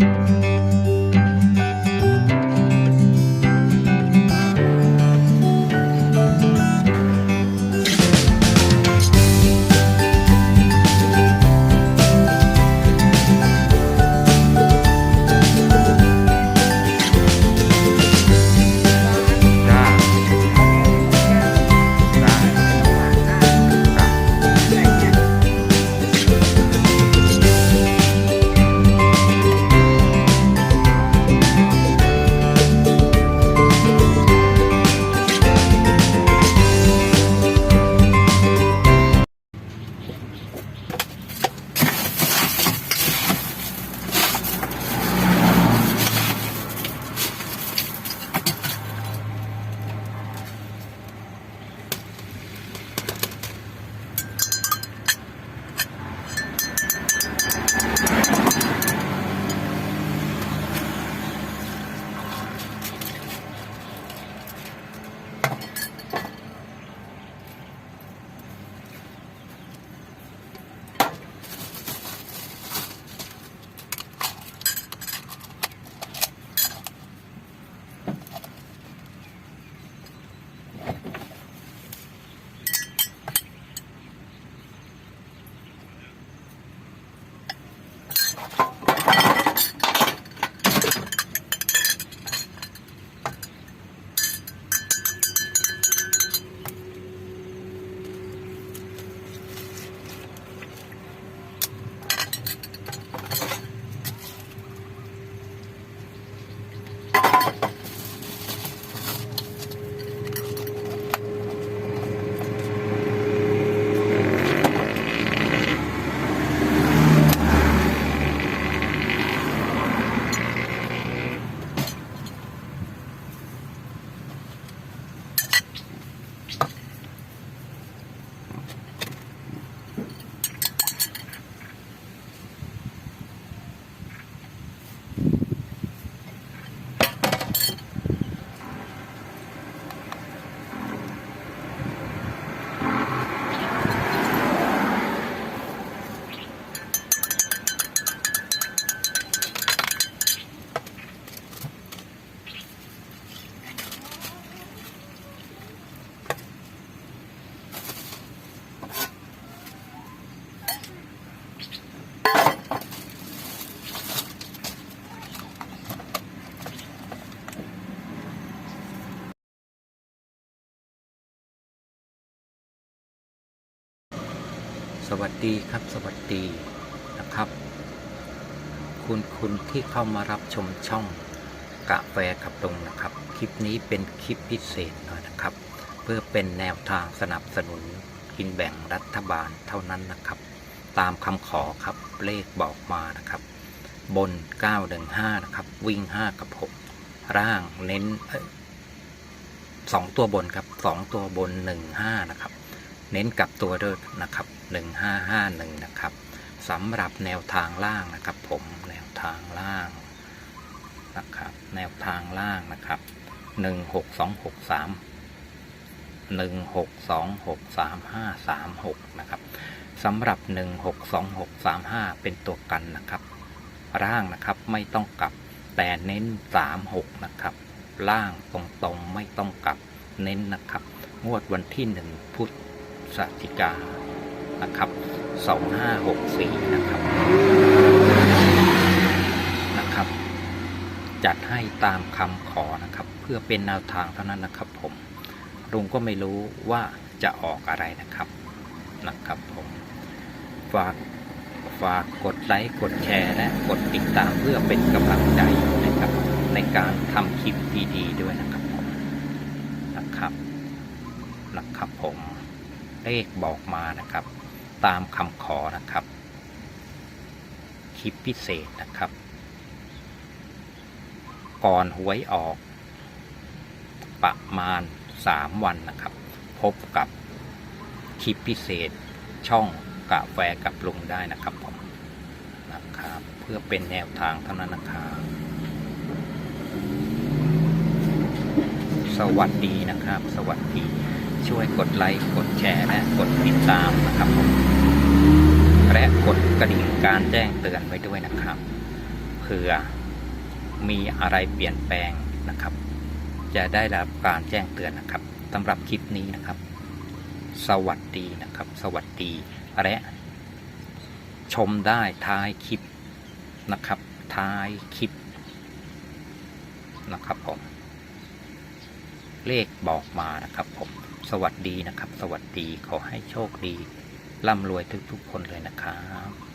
จ้ สวัสดีครับสวัสดีนะครับ คุณคุณที่เข้ามารับชมช่องกาแฟขับลงนะครับ คลิปนี้เป็นคลิปพิเศษหน่อยนะครับ เพื่อเป็นแนวทางสนับสนุนกินแบ่งรัฐบาลเท่านั้นนะครับ ตามคำขอครับเลขบอกมานะครับ บน 915 นะครับ วิ่ง 5 กับ 6 ร่างเน้นสองตัวบนครับสองตัวบน 15 นะครับ เน้นกลับตัวด้วยนะครับ 1551 นะครับสำหรับแนวทางล่างนะครับ ผมแนวทางล่างนะครับ แนวทางล่างนะครับ 16263 16263นะครับสำหรับ 162635 เป็นตัวกันนะครับ ร่างนะครับไม่ต้องกลับแต่เน้น 36 นะครับ ล่างตรงๆไม่ต้องกลับเน้นนะครับ งวดวันที่ 1 พุท ธจิกานะครับ 2564 นะครับนะครับ จัดให้ตามคำขอนะครับ เพื่อเป็นแนวทางเท่านั้นนะครับผมลุงก็ไม่รู้ว่าจะออกอะไรนะครับนะครับผมฝากฝากกดไลค์กดแชร์และกดติดตามเพื่อเป็นกำลังใจนะครับ ในการทำคลิปดีๆด้วยนะครับผมนะครับนะครับผม เลขบอกมานะครับ ตามคำขอนะครับ คลิปพิเศษนะครับก่อนหวยออก ประมาณ 3 วันนะครับ พบกับคลิปพิเศษช่องกาแฟกับลุงได้นะครับผมนะครับ เพื่อเป็นแนวทางเท่านั้นนะครับสวัสดีนะครับ สวัสดี ช่วยกดไลค์กดแชร์และกดติดตามนะครับผมและกดกระดิ่งการแจ้งเตือนไว้ด้วยนะครับเผื่อมีอะไรเปลี่ยนแปลงนะครับ จะได้รับการแจ้งเตือนนะครับสำหรับคลิปนี้นะครับ สวัสดีนะครับ สวัสดีและชมได้ท้ายคลิปนะครับ ท้ายคลิปนะครับผมเลขบอกมานะครับผม สวัสดีนะครับ สวัสดีขอให้โชคดีร่ำรวยทุกๆคนเลยนะครับ